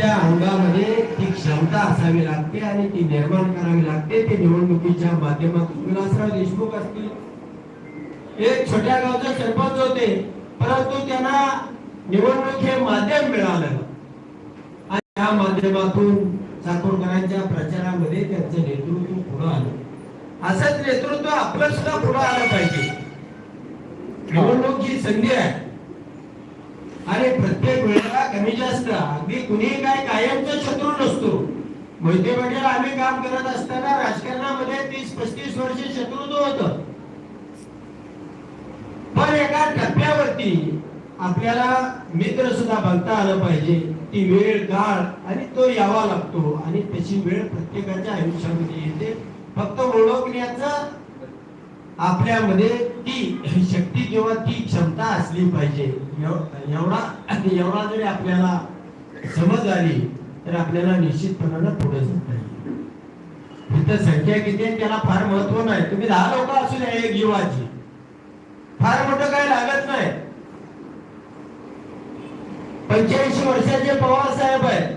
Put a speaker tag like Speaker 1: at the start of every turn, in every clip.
Speaker 1: त्या अंगामध्ये ती क्षमता असावी लागते आणि ती निर्माण करावी लागते. ते निवडणुकीच्या माध्यमातून. विलासराव देशमुख असतील. एक छोट्या गावचे सरपंच होते. परंतु त्यांना निवडणूक हे माध्यम मिळालं. आणि या माध्यमातून चाकूरकरांच्या प्रचारामध्ये त्यांचं नेतृत्व पुढे आलं. असंच नेतृत्व आपलं सुद्धा पुढे आलं पाहिजे. निवडणूक ही संधी आहे. आणि प्रत्येक वेळेला कमी जास्त अगदी कुणी काय कायमचा शत्रू नसतो. मोहिते पाटील आम्ही काम करत असताना राजकारणामध्ये तीस पस्तीस वर्ष शत्रुत्व होत. पण एका टप्प्यावरती आपल्याला मित्र सुद्धा बघता आलं पाहिजे. ती वेळ काळ आणि तो यावा लागतो. आणि त्याची वेळ प्रत्येकाच्या आयुष्यामध्ये येते. फक्त ओळखण्याचं आपल्यामध्ये ती शक्ती किंवा ती क्षमता असली पाहिजे. एवढा एवढा जरी आपल्याला समज आली तर आपल्याला निश्चितपणानं पुढे जाता येईल. इथं संख्या किती आहे त्याला फार महत्त्व नाही. तुम्ही दहा लोक असू द्या एक जीवाची. फार मोठं काय लागत नाही. पंच्याऐंशी वर्षाचे पवार साहेब आहेत.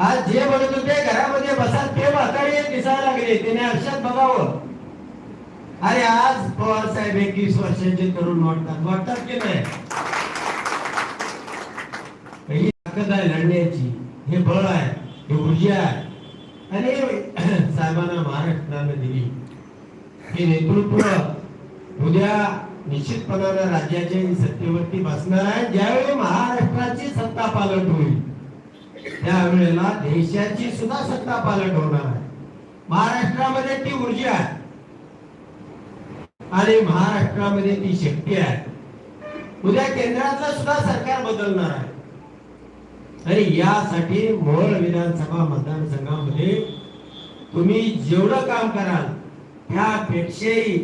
Speaker 1: आज जे म्हणत होते घरामध्ये बसा ते म्हातारी दिसायला लागले. त्याने आयुष्यात बघावं. अरे आज पवार साहेब एकवीस वर्षांचे तरुण वाटतात. वाटतात की नाही? ही ताकद आहे लढण्याची. हे बळ आहे हे ऊर्जा आहे. आणि साहेबांना महाराष्ट्रानं दिली. हे नेतृत्व उद्या निश्चितपणानं राज्याच्या सत्तेवरती बसणार आहे. ज्यावेळी महाराष्ट्राची सत्ता पालट होईल त्यावेळेला देशाची सुद्धा सत्ता पालट होणार आहे. महाराष्ट्रामध्ये ती ऊर्जा आहे. आणि महाराष्ट्रामध्ये ती शक्य आहे. उद्या केंद्रातलं सुद्धा सरकार बदलणार आहे. आणि यासाठी मोहोळ विधानसभा मतदारसंघामध्ये तुम्ही जेवढं काम कराल त्यापेक्षाही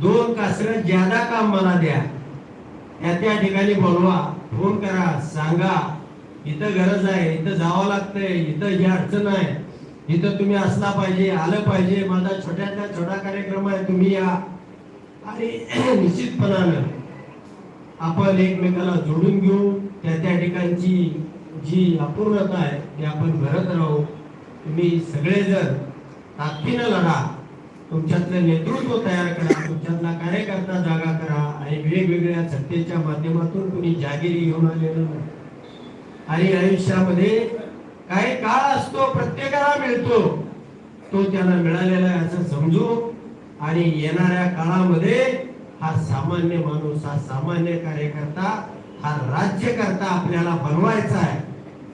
Speaker 1: दोन कासर ज्यादा काम मला द्या त्या त्या ठिकाणी बोलवा फोन करा सांगा. इथं गरज आहे इथं जावं लागतंय इथं ही अडचण आहे. इथं तुम्ही असला पाहिजे आलं पाहिजे. माझा छोट्यातला छोटा कार्यक्रम आहे तुम्ही या. आणि निश्चितपणानं आपण एकमेकाला जोडून घेऊ. त्या त्या ठिकाणची जी अपूर्णता आहे ती आपण भरत राहू. तुम्ही सगळेजण ताकदीनं लढा. तुमच्यातलं नेतृत्व तयार करा. तुमच्यातला कार्यकर्ता जागा करा. आणि वेगवेगळ्या सत्तेच्या माध्यमातून तुम्ही जागिरी घेऊन आलेलं नाही. आणि आयुष्यामध्ये काही काळ असतो प्रत्येकाला मिळतो? तो त्याला मिळालेला आहे असं समजू. आणि येणाऱ्या काळामध्ये हा सामान्य माणूस हा सामान्य कार्यकर्ता हा राज्यकर्ता आपल्याला बनवायचा आहे.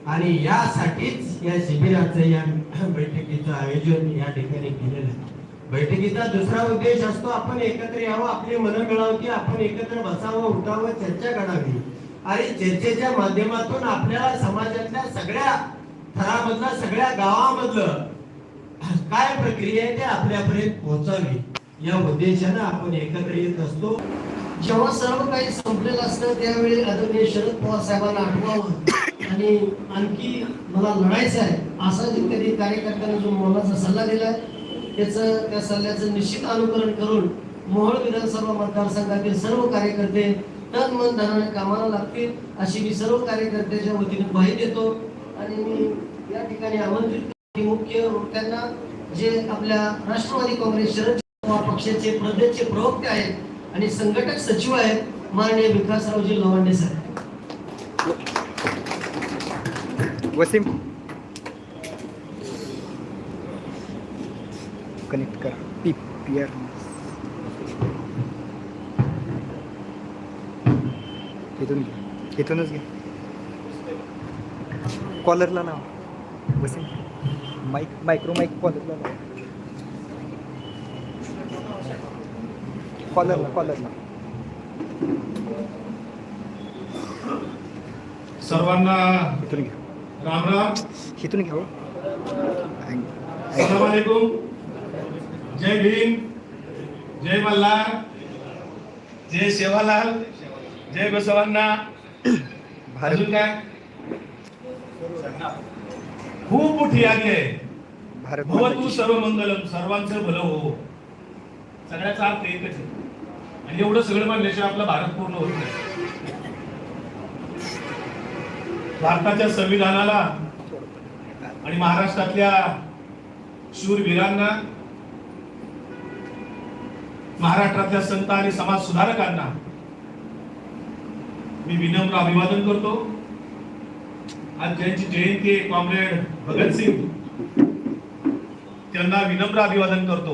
Speaker 1: आणि यासाठीच या शिबिराचं या बैठकीचं आयोजन या ठिकाणी केलेलं आहे. बैठकीचा दुसरा उद्देश असतो आपण एकत्र यावं आपली मनं मिळावती आपण एकत्र बसावं उठावं चर्चा करावी. आणि चर्चेच्या माध्यमातून आपल्याला समाजातल्या सगळ्या थरामधलं सगळ्या गावामधलं. काय प्रक्रिया आहे ते आपल्यापर्यंत पोहोचावी. या उद्देशानं आपण एकत्र येत असतो.
Speaker 2: जेव्हा सर्व काही संपलेलं असतं त्यावेळी आदरणीय शरद पवार साहेबांना आठवावं. आणि आणखी मला लढायचं आहे असा जे कधी कार्यकर्त्यांना जो मोलाचा सल्ला दिलाय त्याचं त्या सल्ल्याचं निश्चित अनुकरण करून मोहोळ विधानसभा मतदारसंघातील सर्व कार्यकर्ते तन मन धनाने कामाला लागतील अशी मी सर्व कार्यकर्त्याच्या वतीने ग्वाही देतो. आणि मी या ठिकाणी आमंत्रित मुख्य वक्त्यांना जे आपल्या राष्ट्रवादी काँग्रेस शरद पवार पक्षाचे प्रदेशचे प्रवक्ते आहेत आणि संघटक सचिव आहेत माननीय विकासरावजी लवांडे साहेब.
Speaker 3: वसीम. कनेक्ट करा. P P R. इथून घ्या इथूनच घे. कॉलरला नाव. वसीम. माईक मायक्रो माईक कॉलरला लाव कॉलरला कॉलरला.
Speaker 4: सर्वांना
Speaker 3: इथून घे
Speaker 4: राम राम.
Speaker 3: इथून घे हो.
Speaker 4: सलाम वालेकुम जय भीम. जय मल्हार जय सेवालाल. जय बसवांना
Speaker 3: भारत
Speaker 4: अजून काय? खूप मोठी यादी आहे.
Speaker 3: भारत
Speaker 4: भवतु सर्व मंगलम सर्वांचं भलं हो. सगळ्याचा अर्थ एकच आहे. आणि एवढं सगळं मानल्याशिवाय आपला भारत पूर्ण होत नाही. भारताच्या संविधानाला आणि महाराष्ट्रातल्या शूरवीरांना महाराष्ट्रातल्या संत आणि समाज सुधारकांना मी विनम्र अभिवादन करतो. आणि ज्यांची जयंती आहे कॉम्रेड भगतसिंग त्यांना विनम्र अभिवादन करतो.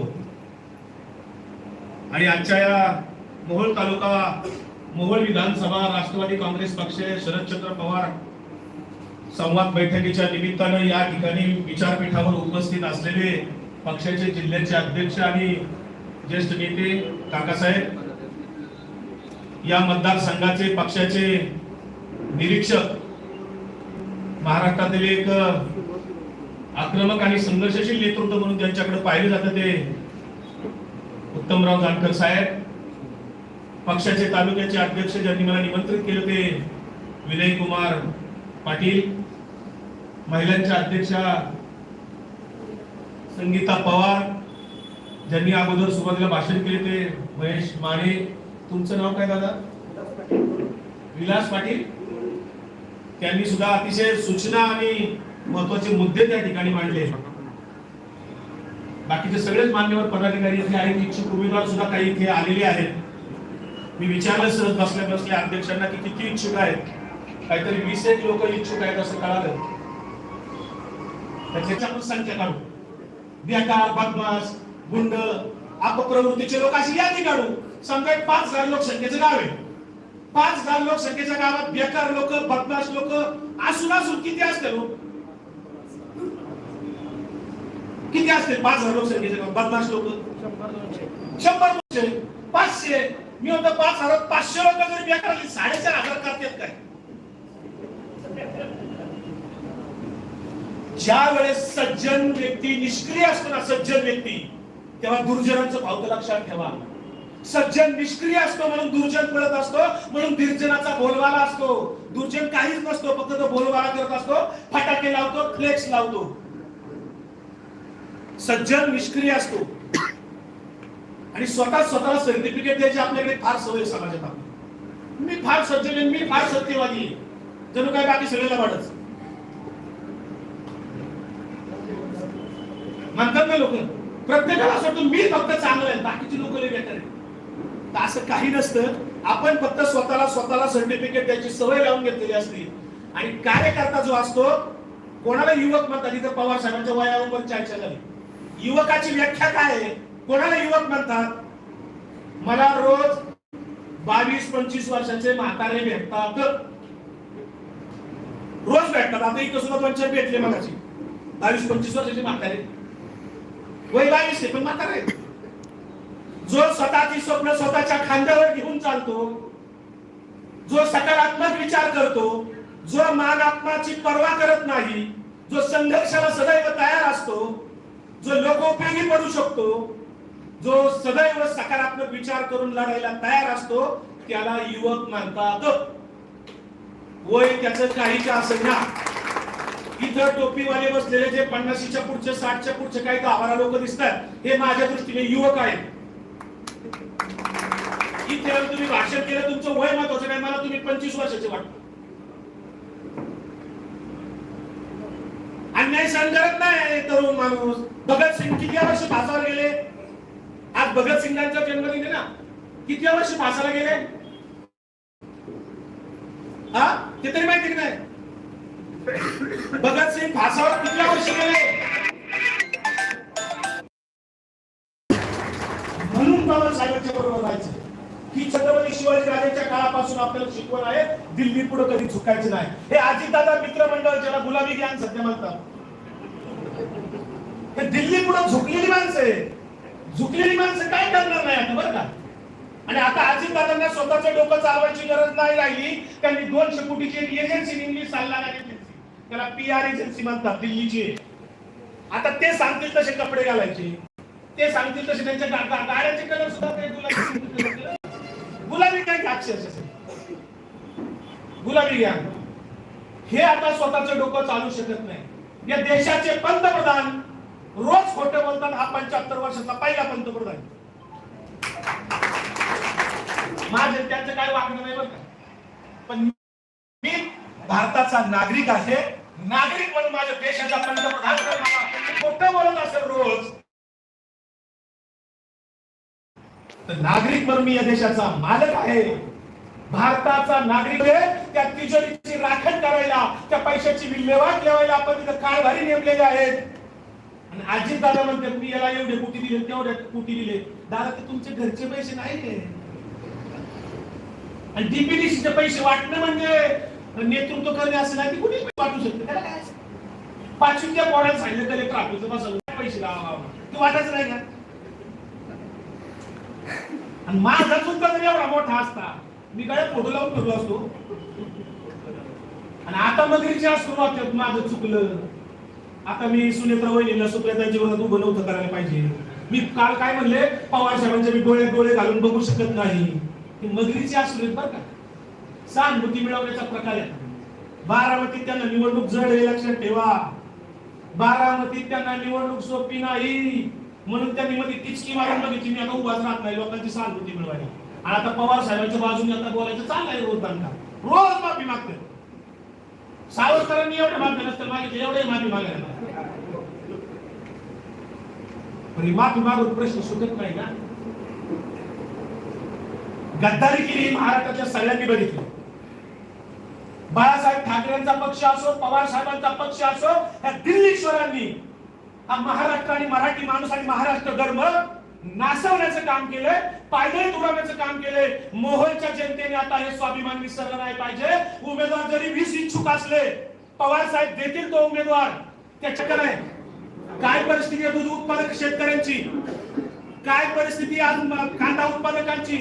Speaker 4: आणि आजच्या या मोहोळ तालुका मोहोळ विधानसभा राष्ट्रवादी काँग्रेस पक्ष शरदचंद्र पवार संवाद बैठकीच्या निमित्तानं या ठिकाणी विचारपीठावर उपस्थित असलेले पक्षाचे जिल्ह्याचे अध्यक्ष आणि ज्येष्ठ नेते काकासाहेब या मतदारसंघाचे पक्षाचे निरीक्षक महाराष्ट्रातील एक आक्रमक आणि संघर्षशील नेतृत्व म्हणून त्यांच्याकडे पाहिले जातं ते उत्तमराव जानकर साहेब. पक्षाचे तालुक्याचे अध्यक्ष ज्यांनी मला निमंत्रित केले ते विनय कुमार पाटील. महिलांच्या अध्यक्षा संगीता पवार. ज्यांनी अगोदर सुरुवातीला भाषण केले ते महेश माने. तुमचं नाव काय दादा? विलास पाटील. त्यांनी सुद्धा अतिशय सूचना आणि महत्त्वाचे मुद्दे त्या ठिकाणी मांडले. बाकीचे सगळेच मान्यवर पदाधिकारी इथे आहेत. इच्छुक उमेदवार सुद्धा काही इथे आलेले आहेत. मी विचारलं सहज बसल्या बसल्या अध्यक्षांना की किती इच्छुक आहेत? काहीतरी वीस एक लोक इच्छुक आहेत असं कळालं. त्याची आपण संख्या काढू. बेकार बदमाश गुंड अपप्रवृत्तीचे लोक अशी यादी काढू समजा एक पाच हजार लोकसंख्येचं गाव आहे. पाच हजार लोकसंख्येच्या गावात बेकार लोक बदमाश लोक असून असून किती असते लोक किती असते पाच हजार लोकसंख्येचे गाव बदमाश लोक. शंभर दोनशे. पाचशे. मी म्हणतो पाच हजार पाचशे लोक जरी बेकार असली साडेचार हजार करतात काय? ज्या वेळेस सज्जन व्यक्ती निष्क्रिय असतो ना सज्जन व्यक्ती तेव्हा दुर्जनाचं भावत लक्षात ठेवा. सज्जन निष्क्रिय असतो म्हणून दुर्जन पडत असतो म्हणून निर्जनाचा बोलवाला असतो. दुर्जन काहीच नसतो फक्त तो बोलवाला करत असतो. फटाके लावतो फ्लेक्स लावतो. सज्जन निष्क्रिय असतो. आणि स्वतः स्वतःला सर्टिफिकेट द्यायची आपल्याकडे फार सवय समाजात आपली. मी फार सज्जन आहे, मी फार सत्यवादी जणू काय बाकी सगळ्याला वाटत म्हणतात ना लोक प्रत्येकाला असं वाटतं मी फक्त चांगलं आहे बाकीची लोक लय बेटर आहे तर असं काही नसतं. आपण फक्त स्वतःला स्वतःला सर्टिफिकेट द्यायची सवय लावून घेतलेली असते. आणि कार्यकर्ता जो असतो कोणाला युवक म्हणतात? इथं पवार साहेबांच्या वयावर चर्चा झाली. युवकाची व्याख्या काय आहे? कोणाला युवक म्हणतात? मला रोज बावीस पंचवीस वर्षाचे म्हातारे भेटतात. रोज भेटतात. आता इथं सुद्धा दोन चार भेटले मनाची. बावीस पंचवीस वर्षाचे म्हातारे. वय बावीस आहे पण म्हातारे जो स्वतःची स्वप्न स्वतःच्या खांद्यावर घेऊन चालतो जो सकारात्मक विचार करतो जो मानात्माची पर्वा करत नाही जो संघर्षाला सदैव तयार असतो जो लोकोपयोगी पडू शकतो जो सदैव सकारात्मक विचार करून लढायला तयार असतो त्याला युवक म्हणतात. वय त्याच काही असेल ना. इथं टोपीवाले बसलेले जे पन्नाशीच्या पुढचे साठच्या पुढचे काही गावाला लोक दिसतात हे माझ्या दृष्टीने युवक आहेत. इथे येऊन तुम्ही भाषण केलं तुमचं वय महत्वाचं काय मला तुम्ही पंचवीस वर्षाचे वाटतो. अन्याय सहन करत नाही तरुण माणूस. भगतसिंग किती वर्ष फासावर गेले? आज भगतसिंगांचा जन्मदिन आहे ना. किती वर्ष फासाला गेले? हा? ते तरी माहिती की नाही भगतसिंग फासावर किती वर्ष गेले? दिल्ली पुढे कधी चुकायचं नाही. हे अजितदादा मित्रमंडळ ज्याला गुलाबी ज्ञान सध्या म्हणतात. हे दिल्ली पुढे झुकलेली माणसं आहे झुकलेली माणसं काय करणार नाही आता बरं का? आणि आता अजितदादांना स्वतःचं डोकं चालवायची गरज नाही राहिली. त्यांनी दोनशे कोटीची एक एजन्सी नेमली सल्लागार एजन्सी त्याला पी आर एजन्सी म्हणतात दिल्लीची. आता ते सांगतील तसे कपडे घालायचे. ते सांगतील तसे त्यांच्या गाड्यांचे कलर सुद्धा ते गुलाबी गुलाबी काय अक्षरशः गुलाबी घ्या. हे आता स्वतःचं डोकं चालू शकत नाही. या देशाचे पंतप्रधान रोज खोटे बोलतात हा पंच्याहत्तर वर्षाचा पहिला पंतप्रधान. माझे त्यांचं काय वागणं नाही बरं का? पण मी भारताचा नागरिक आहे. नागरिक म्हणून माझ्या देशाचा पंतप्रधान खोटं बोलत असेल रोज. तर नागरिक म्हणून मी या देशाचा मालक आहे. भारताचा नागरिक त्या तिजोरीची राखण करायला त्या पैशाची विल्हेवाट ठेवायला आपण तिथं कारभारी नेमलेले आहेत. आणि आजी दादा म्हणते मी याला एवढे कुठे दिले तेवढे कुठे दिले. दादा ते तुमचे घरचे पैसे नाही ते. आणि डीपीडीसीचे पैसे वाटणं म्हणजे नेतृत्व करणे असं नाही की कुणी वाटू शकते? त्याला काय पाचवीच्या पोराला सांगितलं कलेक्टर ऑफिसचं बसवलं पैसे लावा ते वाटायचं नाही का? आणि माझा सुद्धा जर एवढा मोठा असता. मी काय फोटो लावून फिरलो असतो? आणि आता मगरीचे असतो वाटत माझं चुकलं. आता मी सुनेत्रा वहिनीला सुप्रियातांच्या जीवनात उभं नव्हतं करायला पाहिजे. मी काल काय म्हणले? पवार साहेबांच्या मी डोळे डोळे घालून बघू शकत नाही. ती मगरीची असू बरं का? सहानुभूती मिळवण्याचा प्रकार आहे. बारामतीत त्यांना निवडणूक जड हे लक्षात ठेवा. बारामतीत त्यांना निवडणूक सोपी नाही. म्हणून त्यांनी मध्ये टिचकी मारून बघितली. मी आता उभाच राहत नाही. लोकांची सहानुभूती मिळवायला. आणि आता पवार साहेबांच्या बाजूने आता बोलायचं चाललंय रोज बांधकाम. रोज माफी मागते सावरकरांनी एवढे माफी नसतं मागितले एवढे माफी मागायला पण माफी मागून प्रश्न सुटत नाही ना. गद्दारी केली महाराष्ट्राच्या सगळ्यांनी बघितलं. बाळासाहेब ठाकरेंचा पक्ष असो पवार साहेबांचा पक्ष असो या दिल्लीश्वरांनी हा महाराष्ट्र आणि मराठी माणूस आणि महाराष्ट्र धर्म नासवण्याचं काम केलंय पायदळी तुडवण्याचं काम केलंय. मोहोळच्या जनतेने आता हे स्वाभिमान विसरलं नाही पाहिजे. उमेदवार जरी वीस इच्छुक असले पवार साहेब देतील तो उमेदवार. त्याच्याकडे काय? परिस्थिती आहे दूध उत्पादक शेतकऱ्यांची? काय परिस्थिती आज कांदा उत्पादकांची?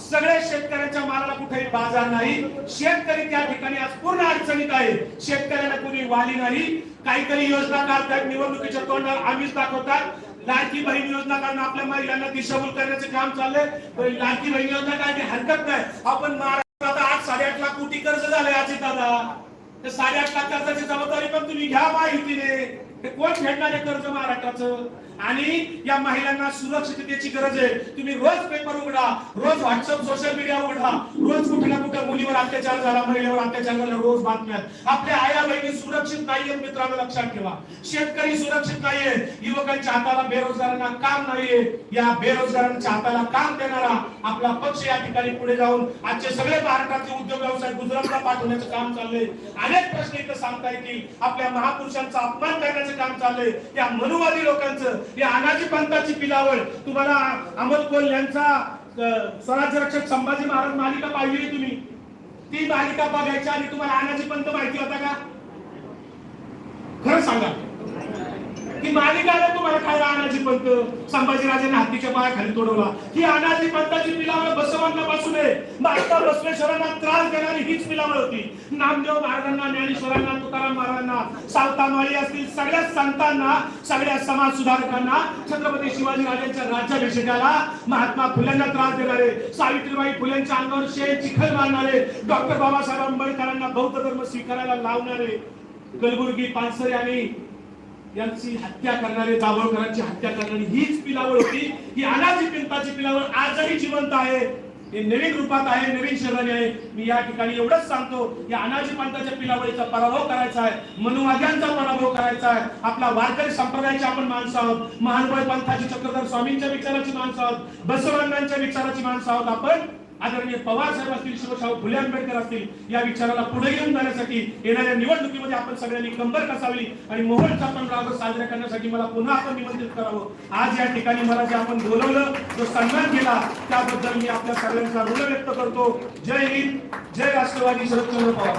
Speaker 4: सगळ्या शेतकऱ्यांच्या मालाला कुठेही बाजार नाही. शेतकरी त्या ठिकाणी आज पूर्ण अडचणीत आहे. शेतकऱ्यांना कुणी वाली नाही. काहीतरी योजना काढतात. निवडणुकीच्या तोंडावर आम्हीच दाखवतात. लाडकी बहीण योजना काढून आपल्या महिलांना दिशाभूल करण्याचे काम चाललंय. पण लाडकी बहीण योजना काय हरकत नाही. आपण महाराष्ट्रात आठ साडेआठ लाख कोटी कर्ज झालंय अजित दादा. ते साडेआठ लाख कर्जाची जबाबदारी पण तुम्ही घ्या माहितीने. ते कोण फेडणार आहे कर्ज महाराष्ट्राचं? आणि या महिलांना सुरक्षिततेची गरज आहे. तुम्ही रोज पेपर उघडा रोज व्हॉट्सअप सोशल मीडिया उघडा. रोज कुठे ना कुठे मुलीवर अत्याचार झाला महिलेवर अत्याचार झाला रोज बातम्यात आपल्या आया बहिणी सुरक्षित नाहीये मित्रांनो लक्षात ठेवा. शेतकरी सुरक्षित नाहीये. युवकांच्या हाताला बेरोजगारांना काम नाहीये. या बेरोजगारांच्या हाताला काम देणारा आपला पक्ष या ठिकाणी पुढे जाऊन आजचे सगळे महाराष्ट्रातले उद्योग व्यवसाय गुजरातला पाठवण्याचं काम चाललंय. अनेक प्रश्न इथं सांगता येतील. आपल्या महापुरुषांचा अपमान करण्याचं काम चाललंय. या मनुवादी लोकांचं ही अनाजी पंथाची पिलावळ. तुम्हाला अमोल कोल यांचा अं, स्वराज्य रक्षक संभाजी महाराज मालिका पाहिली तुम्ही? ती मालिका बघायची आणि तुम्हाला अनाजी पंत माहिती होता का? खरं सांगा. ही मालिका तुम्हाला काय अनाजी पंत. संभाजीराजांनी हत्तीच्या पायाखाली तोडवला. ही अनाजी पंताची पिलावळ बसवांना पासून आहे माता बसवेश्वरांना त्रास देणारी हीच पिलावळ होती. नामदेव महाराजांना ज्ञानेश्वरांना तुकाराम महाराजांना सावतामाळी असतील सगळ्या संतांना सगळ्या समाज सुधारकांना छत्रपती शिवाजी राजांच्या राज्याभिषेकाला महात्मा फुल्यांना त्रास देणारे सावित्रीबाई फुलेंच्या अंगावर शे चिखल मारणारे डॉक्टर बाबासाहेब आंबेडकरांना बौद्ध धर्म स्वीकारायला लावणारे कलबुर्गी पानसरे आणि यांची हत्या करणारे दाभोळकरांची हत्या करणारी हीच पिलावळ होती. ही अनाजी पिंताची पिलावळ आजही जिवंत आहे. हे नवीन रूपात आहे नवीन शहराने आहे. मी या ठिकाणी एवढंच सांगतो या अनाजी पंथाच्या पिलावळीचा पराभव करायचा आहे. मनुवाद्यांचा पराभव करायचा आहे. आपला वारकरी संप्रदायाचे आपण माणसं आहोत. महानुभाव पंथाचे चक्रधर स्वामींच्या विचाराची माणसं आहोत. बसवांनांच्या विचाराची माणसं आहोत आपण. आदरणीय पवार साहेब असतील शिवशाहू फुले आंबेडकर असतील या विचाराला पुढे घेऊन जाण्यासाठी येणाऱ्या निवडणुकीमध्ये आपण सगळ्यांनी कंबर कसावी आणि मोहनचा पण राग साजरा करण्यासाठी मला पुन्हा आपण निमंत्रित करावं. आज या ठिकाणी मला जे आपण बोलवलं जो सन्मान केला त्याबद्दल मी आपल्या सगळ्यांचा ऋण व्यक्त करतो. जय हिंद जय राष्ट्रवादी शरदचंद्र पवार.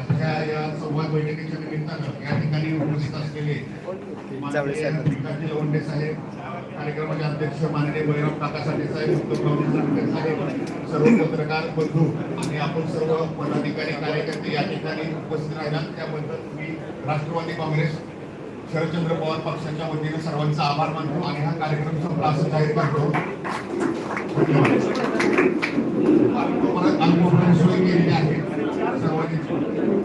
Speaker 5: आजच्या या संवाद बैठकीच्या निमित्तानं या ठिकाणी उपस्थित असलेले
Speaker 3: साहेब.
Speaker 5: कार्यक्रमाचे अध्यक्ष माननीय बळीराम काकासाठी साहेब साहेब सर्व पत्रकार बंधू आणि आपण सर्व पदाधिकारी कार्यकर्ते या ठिकाणी उपस्थित राहिलात. त्याबद्दल मी राष्ट्रवादी काँग्रेस शरदचंद्र पवार पक्षाच्या वतीने सर्वांचा आभार मानतो आणि हा कार्यक्रम संपला असं जाहीर करतो. परत अल्पप्रवेश केलेली आहे. सर्वांनी